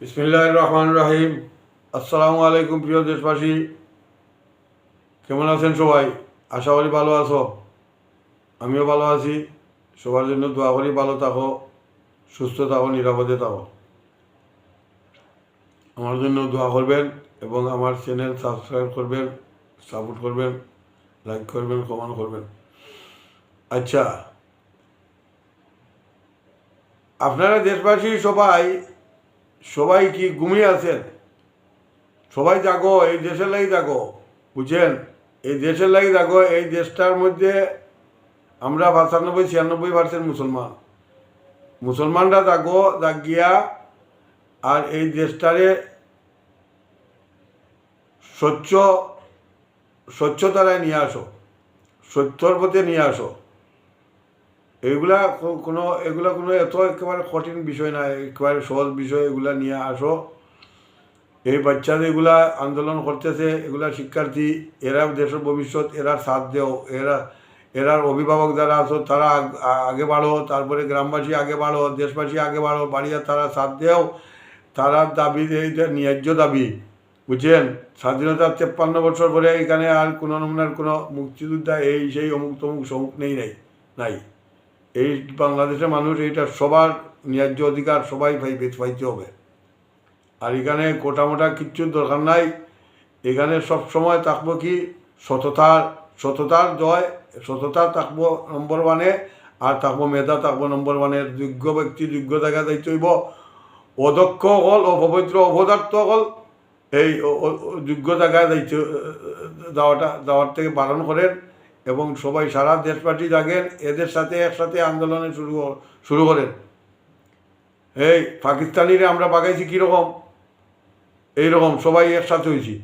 বিসমিল্লাহ রহমান রাহিম। আসসালামু আলাইকুম প্রিয় দেশবাসী। কেমন আছেন সবাই? আশা করি ভালো আছো। আমিও ভালো আছি। সবার জন্য দোয়া করি, ভালো থাকো, সুস্থ থাকো, নিরাপদে থাকো। আমার জন্য দোয়া করবেন এবং আমার চ্যানেল সাবস্ক্রাইব করবেন, সাপোর্ট করবেন, লাইক করবেন, কমেন্ট করবেন। আচ্ছা আপনারা দেশবাসী সবাই সবাই কি ঘুমিয়ে আছেন? সবাই জাগো, এই দেশের লাগি জাগো। বুঝছেন? এই দেশের লাগি জাগো, এই দেশটার মধ্যে আমরা পঁচানব্বই, ছিয়ানব্বই পার্সেন্ট মুসলমান। মুসলমানরা জাগো, জাগিয়া, আর এই দেশটারে স্বচ্ছ, স্বচ্ছতারায় নিয়ে আসো। সত্যর পথে নিয়ে আসো। এগুলা কোনো এগুলা কোনো এত একেবারে কঠিন বিষয় না একেবারে সহজ বিষয় এগুলা নিয়ে আসো। এই বাচ্চাদের এগুলা আন্দোলন করতেছে এগুলা শিক্ষার্থী, এরা দেশের ভবিষ্যৎ, এরা সাথ দেও, এরা এরার অভিভাবক যারা আছো, তারা আগে বাড়ো, তারপরে গ্রামবাসী আগে বাড়ো, দেশবাসী আগে বাড়ো, বাড়িয়া তারা সাথ দেও। তারা দাবি এইটা ন্যায্য দাবি, বুঝছেন? স্বাধীনতার তেপ্পান্ন বছর পরে এখানে আর কোনো নমুনার কোনো মুক্তিযোদ্ধা এই সেই অমুক তমুক সমুক নেই, নাই নাই। এই বাংলাদেশের মানুষ এইটা সবার ন্যায্য অধিকার, সবাই পাইবে পাইতে হবে। আর এখানে কোটামোটা কিচ্ছুর দরকার নাই। এখানে সব সময় থাকব কি? সততার সততার জয়, সততা থাকব নম্বর ওয়ানে আর থাকব মেধা, থাকব নম্বর ওয়ানের যোগ্য ব্যক্তি, যোগ্য জায়গা দায়িত্ব হইব। অদক্ষ হল, অপবিত্র, অপদার্থ হল, এই যোগ্য জায়গায় দায়িত্ব যাওয়াটা যাওয়ার থেকে বারণ করেন। এবং সবাই সারা দেশবাসী জাগেন, এদের সাথে একসাথে আন্দোলনে শুরু শুরু করেন। এই পাকিস্তানিরে আমরা বাগাইছি কীরকম? এইরকম, সবাই একসাথে হয়েছি।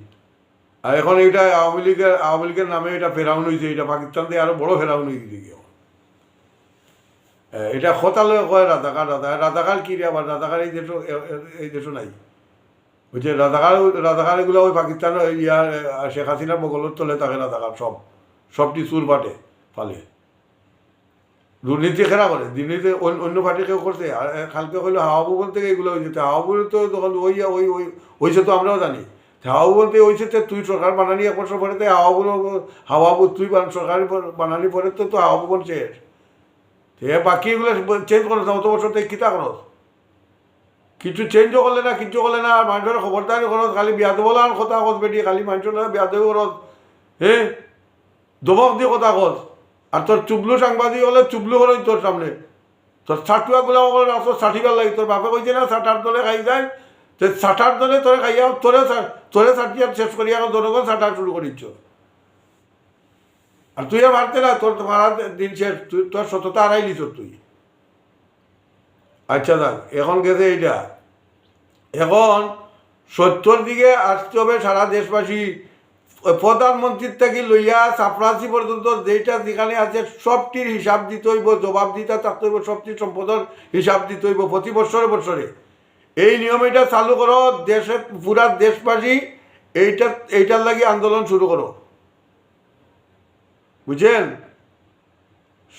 আর এখন এইটা আওয়ামী লীগের আওয়ামী লীগের নামে এটা ফেরাউন হয়েছে, এটা পাকিস্তান থেকে আরও বড় ফেরাউন হয়ে গেছে কি এটা হতালে কয় রাজাকার রাজাকার রাজাকার কী রে আবার? রাজাকার এই দেশও এই দেশও নাই। বুঝছে রাজাকার রাজাকার এগুলো ওই পাকিস্তান ইয়ার শেখ হাসিনার বগলের তলে থাকে রাজাকার সব। সবটি চুর বাটে ফালে। দুর্নীতি খেলা করে দুর্নীতি অন্য পার্টি কেউ করছে। আর কালকে হইল হাওয়াবু বলতে এগুলো হয়েছে। হাওয়াবু তো তখন ওই ওই ওই হয়েছে তো আমরাও জানি। হাওয়াবু বলতে হয়েছে তো তুই সরকার বানানি এক বছর পরে তো হাওয়াবু হাওয়াবু তুই সরকার বানানি পরে তো তো হাওয়াবু বলছে সে বাকি এগুলো চেঞ্জ করো অত বছর থেকে কিতা করো? কিছু চেঞ্জও করলে না, কিছু করলে না, আর মানুষের খবরদারি করো, খালি বিয়াদ দেবো আর কথা কত বেটি খালি মানুষের লগে বিয়া দেবো দমক দিয়ে কথা কত আর তোর চুবলু সাংবাদিক হলে চুবলু হলো তোর সামনে। তোর ছাটুয়া গুলা হল ছাটিবার লাগে। তোর বাপে কইছে না ছাটার দলে খাই যায়। তো ছাটার দলে তোরে খাইয়া তোরে তোরে ছাটিয়া শেষ করিয়া জনগণ ছাটা শুরু করিচ্ছ। আর তুই আর ভাবতে না, তোর মারা দিন শেষ। তুই তোর সততা হারাই নিছ তুই। আচ্ছা দেখ, এখন গেছে এইটা। এখন সত্যর দিকে আসতে হবে সারা দেশবাসী। প্রধানমন্ত্রীর থেকে লইয়া চাপরাশি পর্যন্ত যেটা যেখানে আছে সবটির হিসাব দিতে হইব, জবাব দিতে থাকতে হইব, সবটির সম্পদের হিসাব দিতে হইব প্রতি বছরে বছরে। এই নিয়ম এটা চালু করো দেশে পুরা দেশবাসী এইটা, এইটার লাগি আন্দোলন শুরু করো। বুঝছেন?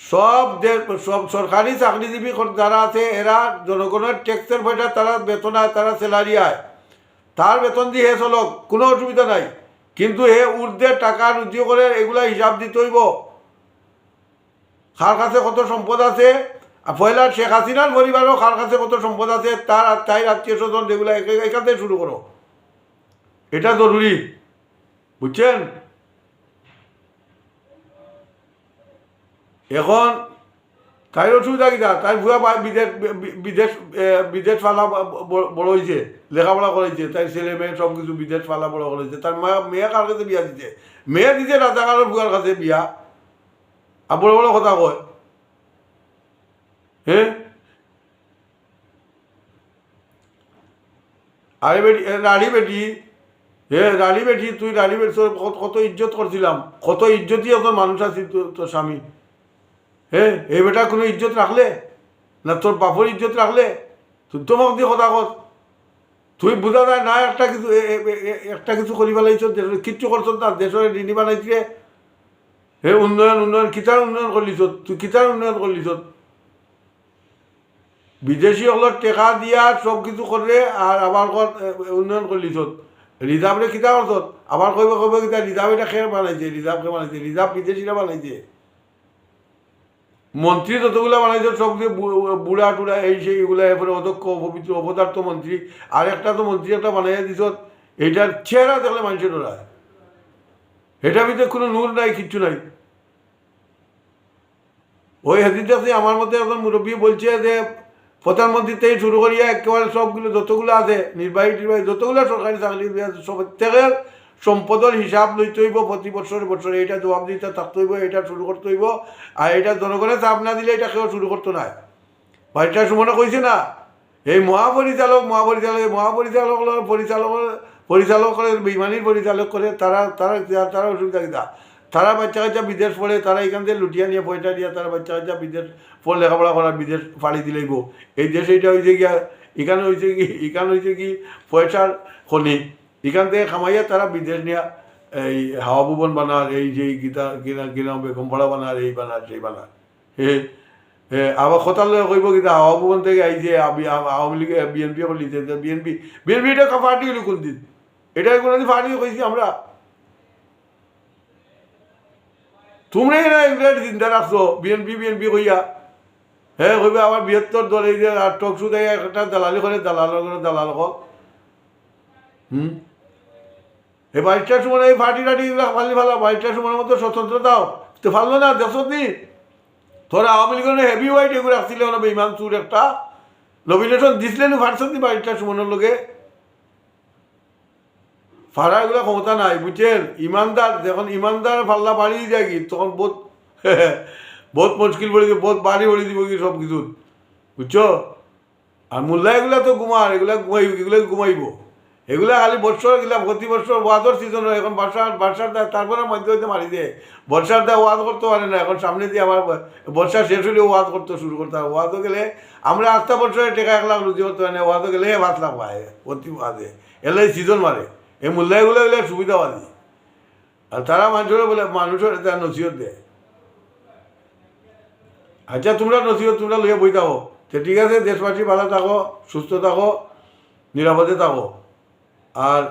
সব দেশ সব সরকারি চাকরিজীবী যারা আছে, এরা জনগণের ট্যাক্সের পয়সা, তারা বেতন আয়, তারা স্যালারি আয়। তার বেতন দিয়ে চলক, কোনো অসুবিধা নাই। কিন্তু হে ঊর্ধ্বে টাকা রুজি করে এগুলা হিসাব দিতে হইব। কার কাছে কত সম্পদ আছে? পয়লা শেখ হাসিনার পরিবারও খার কাছে কত সম্পদ আছে? তার তাই আত্মীয় স্বজন যেগুলো এখ- এখান থেকে শুরু করো। এটা জরুরি। বুঝছেন? এখন তাই অসুবিধা কিনা তাই ভুয়া বিদেশ বিদেশ বিদেশ ফালা ব- ব- বড় হয়েছে লেখাপড়া করেছে তাই ছেলে মেয়ে সব কিছু বিদেশ ফালা বড় করেছে তার মা মেয়ে কার কাছে বিয়া দিছে? মেয়ে দিছে রাজাকারের ভুয়ার কাছে বিয়া। আর বড় বড় কথা কয়। হ্যাঁ আরে বেটি রানী বেটি, হে রানী বেটি, তুই রানী বেটি কত- ইজ্জত করছিলাম কত ইজ্জতই তোর মানুষ আছি তোর স্বামী হে, এই বেটা কোনো ইজ্জত রাখলে? না তোর বাপর ইজ্জত রাখলে? তুই তো মোক দিয়ে কথা কর তুই বুঝা যায় না একটা কিছু একটা কিছু করি পেলাইছ দেশের কিচ্ছু করছ না, দেশের ঋণী বানাইছে হে, উন্নয়ন উন্নয়ন, কিতার উন্নয়ন করলিছ? তুই কিতার উন্নয়ন করলিছ? বিদেশি হলত টেকা দিয়া সব কিছু করে আর আবার উন্নয়ন করলি চত রিজার্ভরে কিতা অর্থত আবার কইব কইব কিতা রিজার্ভ এটা খেয়ে বানাইছে রিজার্ভ কে বানাইছে রিজার্ভ বিদেশিরা বানাইছে। মন্ত্রী যতগুলো বানাইছে সব যে বু- বুড়া টুড়া এই সেই এগুলা, এরপরে অধ্যক্ষ, পবিত্র অপদার্থ মন্ত্রী আর একটা তো মন্ত্রী একটা বানাইয়া দিছ এইটার চেহারা দেখলে মানুষের ওরা। এটা ভিতরে কোনো নূর নাই, কিচ্ছু নাই। ওই হেদিনটাতে আমার মতে একজন মুরব্বী বলছে যে প্রধানমন্ত্রী থেকে শুরু করিয়া একেবারে সবগুলো যতগুলো আছে নির্বাহী টির্বাহী যতগুলো সরকারি চাকরি সব প্রত্যেকের সম্পদের হিসাব লইতে হইব প্রতি বছরে বছরে এইটা জবাব দিতে থাকতে হইব এটা শুরু করতে হইব আর এটা জনগণের চাপ না দিলে এটা কেউ শুরু করতো না বাড়িটা সুমনে কইছে না, এই মহাপরিচালক মহাপরিচালক মহাপরিচালক পরিচালকের পরিচালকের বিমানির পরিচালক করে তারা তারা তারা অসুবিধা। কিনা তারা বাচ্চা কাচ্চা বিদেশ পড়ে তারা এখান থেকে লুটিয়া নিয়ে পয়সা দিয়ে তারা বাচ্চা কাচ্চা বিদেশ পড়ে লেখাপড়া করার বিদেশ ফাড়ি দিলেইব এই দেশ এইটা হয়েছে গিয়া এখানে হয়েছে কি এখানে হয়েছে কি পয়সার খনি। এখান থেকে খামাইয়া তারা বিদেশ নিয়ে এই হাওয়া ভুবন বানার এই যে গীতা কিনা কিনা বেগম পাড়া বানার এই বানার সেই বানার হে আবার লগে কইব কিন্তু হাওয়া ভবন থেকে আবি- আ- আওয়ামী লীগ বিএনপি লিছে বিএনপি বিএনপি এটা পার্টি কোন দিন? এটা কোনদিন পার্টি কইছি আমরা? তোমরাই না এগুলো চিন্তা রাখছো বিএনপি বিএনপি কইয়া। হ্যাঁ কইবে আমার বৃহত্তর দল এই যে টক শু দেয় একটা দালালি করে দালাল করে দালাল হুম? এই বাইশটার সময় এই ফাটি টাটি ফালি ভালো বাইশটার সময়ের মতো স্বতন্ত্র দাও। তো ফাললো না, দেশত তোরা আওয়ামী লীগের হেভি ওয়াইট এগুলো রাখছিল না বেইমান চুর একটা। নমিনেশন দিছিলেন ফারসত নি বাইশটার সময়ের লোকে ফাড়া এগুলো ক্ষমতা নাই, বুঝছেন? ইমানদার, যখন ইমানদার পাল্লা বাড়িয়ে যায় কি, তখন বহুত বহুত মুশকিল পড়ে গিয়ে বহুত বাড়ি পড়ে দিব কি সব কিছু বুঝছ? আর মোল্লা এগুলা তো ঘুমার এগুলা ঘুমাইব এগুলো ঘুমাইব। এগুলা খালি বছর এগুলা প্রতি বছর ওয়াদর সিজন হয়। এখন বর্ষার বর্ষার দা তারপরে মধ্যে হইতে মারি দিয়ে। বর্ষার দা ওয়াদ করতে পারে না। এখন সামনে দিয়ে আবার বর্ষা শেষ হলে ওয়াদ করতে শুরু করতে হবে ওয়াদও গেলে আমরা আস্তা বছরে টেকা এক লাখ রুজি করতে পারি না। ওয়াদও গেলে পাঁচ লাখ পায় প্রতি ওয়াদে। এলাই সিজন মারে। এই মূল্যায়গুলো এগুলো সুবিধাবাদী। আর তারা মানুষের বলে মানুষের তার নসিহত দেয়। আচ্ছা তোমরা নসিহত তোমরা লইয়া বই থাকো। তো ঠিক আছে, দেশবাসী ভালো থাকো, সুস্থ থাকো, নিরাপদে থাকো। আর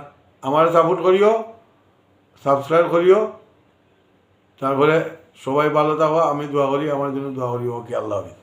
আমার সাপোর্ট করিও সাবস্ক্রাইব করিও। তারপরে সবাই ভালো থাকো, আমি দোয়া করি, আমার জন্য দোয়া করি ওকে, আল্লাহ হাফিজ।